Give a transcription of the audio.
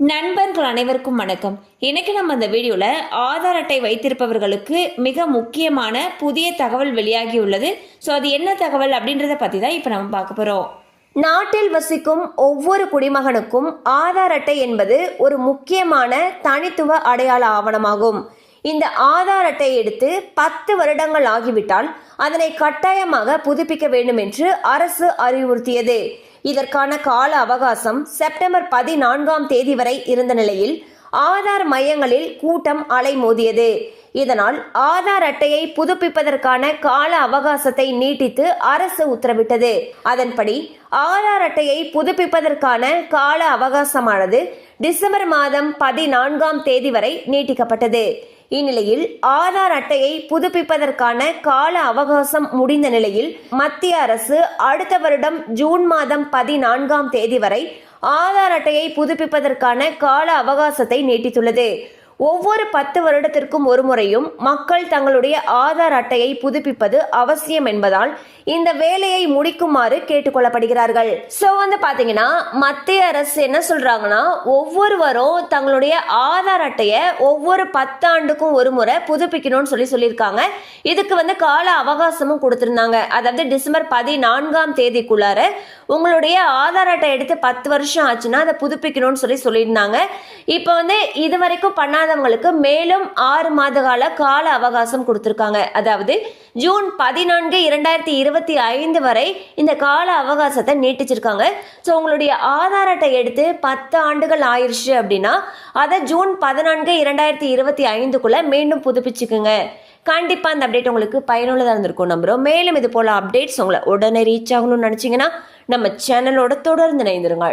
நண்பர்கள் அனைவருக்கும் வணக்கம். இன்னைக்கு நம்ம இந்த வீடியோவில் ஆதார் அட்டை வைத்திருப்பவர்களுக்கு மிக முக்கியமான புதிய தகவல் வெளியாகியுள்ளது ஸோ அது என்ன தகவல் அப்படின்றத பற்றி தான் இப்போ நம்ம பார்க்க போகிறோம் நாட்டில் வசிக்கும் ஒவ்வொரு குடிமகனுக்கும் ஆதார் அட்டை என்பது ஒரு முக்கியமான தனித்துவ அடையாள ஆவணமாகும். இந்த ஆதார் அட்டை எடுத்து பத்து வருடங்கள் ஆகிவிட்டால் அதனை கட்டாயமாக புதுப்பிக்க வேண்டும் என்று அரசு அறிவுறுத்தியது. இதற்கான கால அவகாசம் செப்டம்பர் பதினான்காம் தேதி வரை இருந்த நிலையில் ஆதார் மையங்களில் கூட்டம் அலைமோதியது. இதனால் ஆதார் அட்டையை புதுப்பிப்பதற்கான கால அவகாசத்தை நீட்டித்து அரசு உத்தரவிட்டது. அதன்படி ஆதார் அட்டையை புதுப்பிப்பதற்கான கால அவகாசமானது டிசம்பர் மாதம் பதினான்காம் தேதி வரை நீட்டிக்கப்பட்டது. இந்நிலையில் ஆதார் அட்டையை புதுப்பிப்பதற்கான கால அவகாசம் முடிந்த நிலையில் மத்திய அரசு அடுத்த வருடம் ஜூன் மாதம் பதினான்காம் தேதி வரை ஆதார் அட்டையை புதுப்பிப்பதற்கான கால அவகாசத்தை நீட்டித்துள்ளது. ஒவ்வொரு பத்து வருடத்திற்கும் ஒரு முறையும் மக்கள் தங்களுடைய ஆதார் அட்டையை புதுப்பிப்பது அவசியம் என்பதால் இந்த வேலையை முடிக்குமாறு கேட்டுக்கொள்ளப்படுகிறார்கள். ஸோ வந்து பாத்தீங்கன்னா மத்திய அரசு என்ன சொல்றாங்கன்னா ஒவ்வொருவரும் தங்களுடைய ஆதார் அட்டையை ஒவ்வொரு பத்தாண்டுக்கும் ஒரு முறை புதுப்பிக்கணும்னு சொல்லி சொல்லியிருக்காங்க. இதுக்கு வந்து கால அவகாசமும் கொடுத்துருந்தாங்க. அதாவது டிசம்பர் பதினான்காம் தேதிக்குள்ளார உங்களுடைய ஆதார் அட்டை எடுத்து பத்து வருஷம் ஆச்சுன்னா அதை புதுப்பிக்கணும்னு சொல்லி சொல்லியிருந்தாங்க. இப்போ வந்து இது வரைக்கும் இல்லாதவங்களுக்கு மேலும் ஆறு மாத கால கால அவகாசம் கொடுத்துருக்காங்க. அதாவது ஜூன் பதினான்கு இரண்டாயிரத்தி இருபத்தி ஐந்து வரை இந்த கால அவகாசத்தை நீட்டிச்சிருக்காங்க. ஸோ உங்களுடைய ஆதார் அட்டை எடுத்து பத்து ஆண்டுகள் ஆயிடுச்சு அப்படின்னா அதை ஜூன் பதினான்கு இரண்டாயிரத்தி இருபத்தி ஐந்துக்குள்ள மீண்டும் புதுப்பிச்சுக்குங்க. கண்டிப்பாக அந்த அப்டேட் உங்களுக்கு பயனுள்ளதாக இருந்திருக்கும் நம்புகிறோம் மேலும் இது போல் அப்டேட்ஸ் உங்களை உடனே ரீச் ஆகணும்னு நினச்சிங்கன்னா நம்ம சேனலோட தொடர்ந்து இணைந்திருங்க